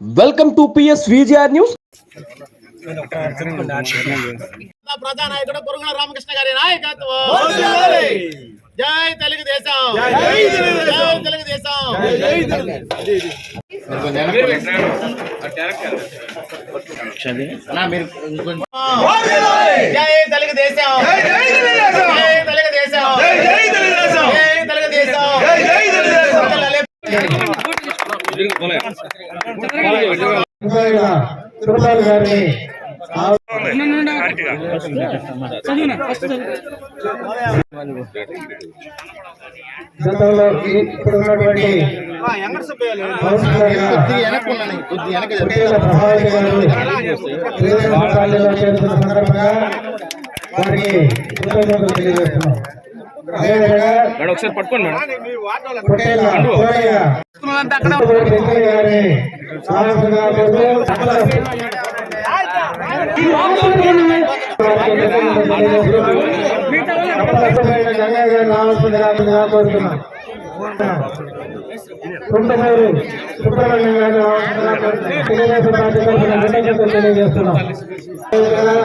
welcome to PS VGR news ప్రధాన నాయకుడు పురుగుల రామకృష్ణ గారి నాయకత్వం జై తెలుగుదేశం జై తెలుగుదేశం జై తెలుగుదేశం జై తెలుగుదేశం తిరుపతి గారిని గతంలో ఇప్పుడు ఉన్నటువంటి గారు చేరుతున్న సందర్భంగా వారికి కృతజ్ఞతలు తెలియజేస్తున్నాం. అదేవిధంగా ఒకసారి పట్టుకోండి మేడం కుంటమూరు సుబ్రహ్మణ్యం తెలుగుదేశం పార్టీ తరఫున తెలియజేస్తున్నాం అదేవిధంగా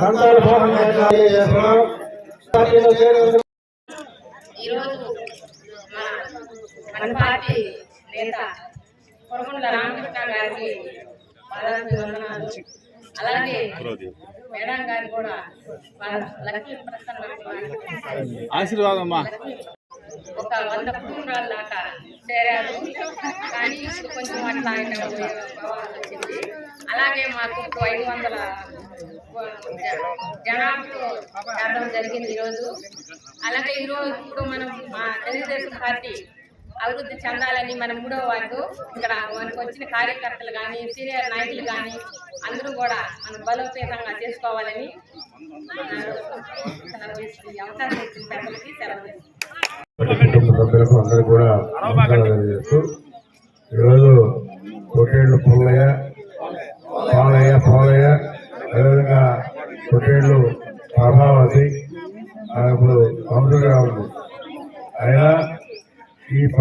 సంతాల మోహన్ గారిని తెలియజేస్తున్నాం పార్టీలో చేరినందుకు ఈరోజు మన పార్టీ నేత కొరకొండ రామకృష్ణ గారికి వందనాలు అలాగే మేడం గారు కూడా లక్ష్మీ ప్రసన్న ఆశీర్వాదం ఒక వంద కుటుంబాల దాకా చేరారు. కానీ కొంచెం అట్లా ఆయన వచ్చింది అలాగే మాకు ఇప్పుడు ఐదు వందల జనాభాతో చేరడం జరిగింది ఈరోజు. అలాగే ఈరోజు ఇప్పుడు మనం మా తెలుగుదేశం పార్టీ అభివృద్ధి చెందాలని మన మూడో వార్డు ఇక్కడ మనకు వచ్చిన కార్యకర్తలు కానీ సీనియర్ నాయకులు కానీ అందరూ కూడా మనం బలోపేతంగా చేసుకోవాలని అవకాశం ఇచ్చిన పెద్దలకి సెలవు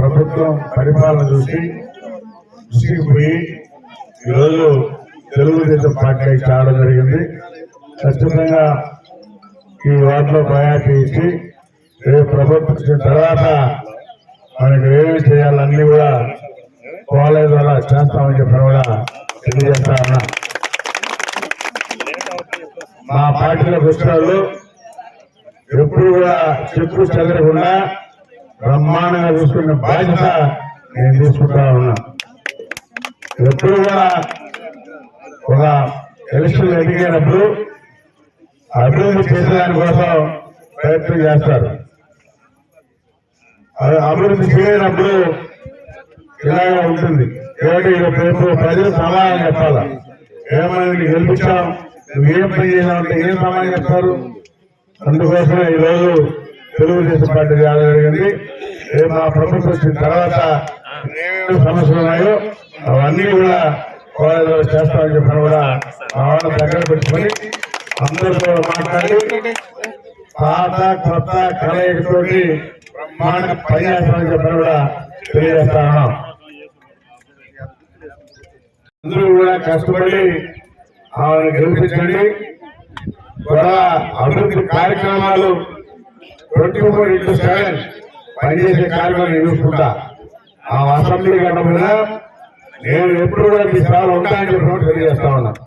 ప్రభుత్వం పరిపాలన చూసి విసిగిపోయి ఈరోజు తెలుగుదేశం పార్టీ చావడం జరిగింది. ఖచ్చితంగా ఈ వార్డులో ప్రయాణం ఇచ్చి రేపు ప్రభుత్వం వచ్చిన తర్వాత మనకి ఏమి చేయాలన్నీ కూడా కాలేజ్ ద్వారా చేస్తామని చెప్పిన కూడా తెలియజేస్తా ఉన్నా. మా పార్టీలోకి వచ్చిన వాళ్ళు ఎప్పుడు కూడా చెప్పు చెదరకుండా బ్రహ్మాండంగా చూసుకునే బాధ్యత నేను తీసుకుంటా ఉన్నా. ఎప్పుడు కూడా ఒక ఎలక్షన్ ఎదిగినప్పుడు అభివృద్ధి చేసేదాని కోసం ప్రయత్నం చేస్తారు. అది అభివృద్ధి చేయనప్పుడు ఇలాగే ఉంటుంది. కాబట్టి రేపు ప్రజలు సమాధానం చెప్పాలా? ఏమైనా గెలిపించాం నువ్వు ఏం పని చేయాలంటే ఏం సమాధానం చెప్తారు? అందుకోసమే ఈరోజు తెలుగుదేశం పార్టీ రావడం జరిగింది రేపు మా ప్రభుత్వం వచ్చిన తర్వాత ఏమేమి సమస్యలు ఉన్నాయో అవన్నీ కూడా కాలేజీలో చేస్తామని చెప్పిన కూడా మా వాళ్ళని దగ్గర పెట్టుకొని అందరితో మాట్లాడి పాత కొత్త కలయికతోటి బ్రహ్మాండ పనిచేస్తామని చెప్పిన కూడా తెలియజేస్తా ఉన్నాం. అందరూ కూడా కష్టపడి ఆమెను గెలిపించండి. కూడా అభివృద్ధి కార్యక్రమాలు ట్వంటీ ఫోర్ ఇంటూ సెవెన్ పనిచేసే కార్యక్రమం చూసుకుంటా. ఆ అసెంబ్లీ గడప మీద నేను ఎప్పుడు కూడా మీ సేవలు ఉంటాయని చెప్పినట్టు తెలియజేస్తా ఉన్నాను